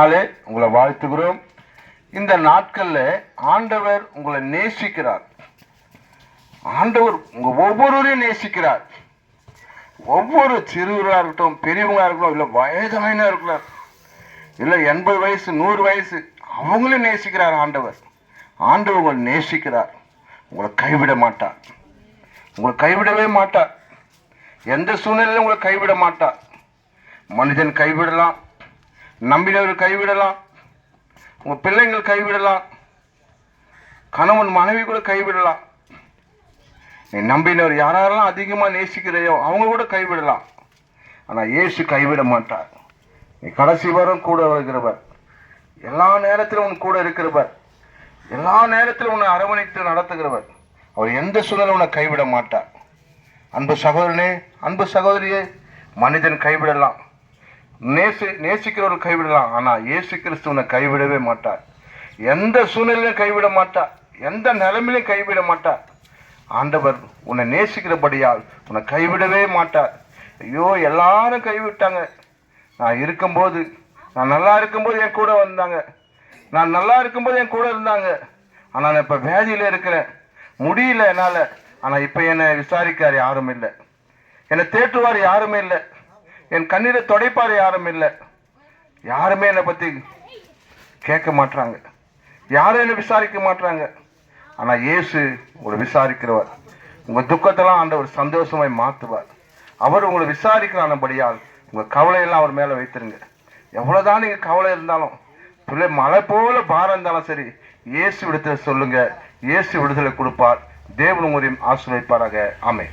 நாளே உங்களை வாழ்த்துகிறோம். இந்த நாட்கள்ல ஆண்டவர் உங்களை நேசிக்கிறார். ஆண்டவர் உங்க ஒவ்வொருவரையும் நேசிக்கிறார். ஒவ்வொரு சிறுவராக இருக்கட்டும் பெரியவங்களா இருக்கட்டும் இல்லை வயதாயினா இருக்கிறார் இல்லை எண்பது வயசு நூறு வயசு அவங்களும் நேசிக்கிறார் ஆண்டவர். ஆண்டவர் உங்களை நேசிக்கிறார். உங்களை கைவிட மாட்டார். உங்களை கைவிடவே மாட்டார். எந்த சூழ்நிலையிலும் உங்களை கைவிட மாட்டார். மனிதன் கைவிடலாம். நம்பினவர் கைவிடலாம். உங்கள் பிள்ளைங்கள் கைவிடலாம். கணவன் மனைவி கூட கைவிடலாம். நீ நம்பினவர் யாரெல்லாம் அதிகமாக நேசிக்கிறையோ அவங்க கூட கைவிடலாம். ஆனால் இயேசு கைவிட மாட்டார். நீ கடைசி வரும் கூட வருகிறவர். எல்லா நேரத்திலும் உன் கூட இருக்கிறவர். எல்லா நேரத்திலும் உன்னை அரவணைத்து நடத்துகிறவர். அவர் எந்த சூழலும் உன்னை கைவிட மாட்டார். அன்பு சகோதரனே அன்பு சகோதரியே மனிதன் கைவிடலாம். நேசி நேசிக்கிறவர்கள் கைவிடலாம். ஆனால் இயேசு கிறிஸ்து உன்னை கைவிடவே மாட்டார். எந்த சூழ்நிலையிலும் கைவிட மாட்டார். எந்த நிலைமையிலும் கைவிட மாட்டார். ஆண்டவர் உன்னை நேசிக்கிறபடியால் உன்னை கைவிடவே மாட்டார். ஐயோ எல்லாரும் கைவிட்டாங்க. நான் இருக்கும்போது நான் நல்லா இருக்கும்போது என் கூட வந்தாங்க. நான் நல்லா இருக்கும்போது என் கூட இருந்தாங்க. ஆனால் நான் இப்போ வேதியில் இருக்கிறேன். முடியல என்னால். ஆனால் இப்போ என்னை விசாரிக்கார் யாரும் இல்லை. என்னை தேற்றுவார் யாருமே இல்லை. என் கண்ணீரை துடைப்பார் யாரும் இல்லை. யாருமே என்னை பற்றி கேட்க மாட்றாங்க. யாரும் என்னை விசாரிக்க மாட்றாங்க. ஆனால் இயேசு உங்களை விசாரிக்கிறவர். உங்கள் துக்கத்தெல்லாம் ஆண்டவர் சந்தோஷமாய் மாற்றுவார் அவர் உங்களை விசாரிக்கிறானபடியால் உங்கள் கவலையெல்லாம் அவர் மேலே வைத்திருங்க. எவ்வளோதான் நீங்கள் கவலை இருந்தாலும் பிள்ளை மலை போல பாரம் இருந்தாலும் சரி இயேசு விடுதலை சொல்லுங்க. இயேசு விடுதலை கொடுப்பார். தேவன் உங்களையும் ஆசிரியப்பாராக ஆமை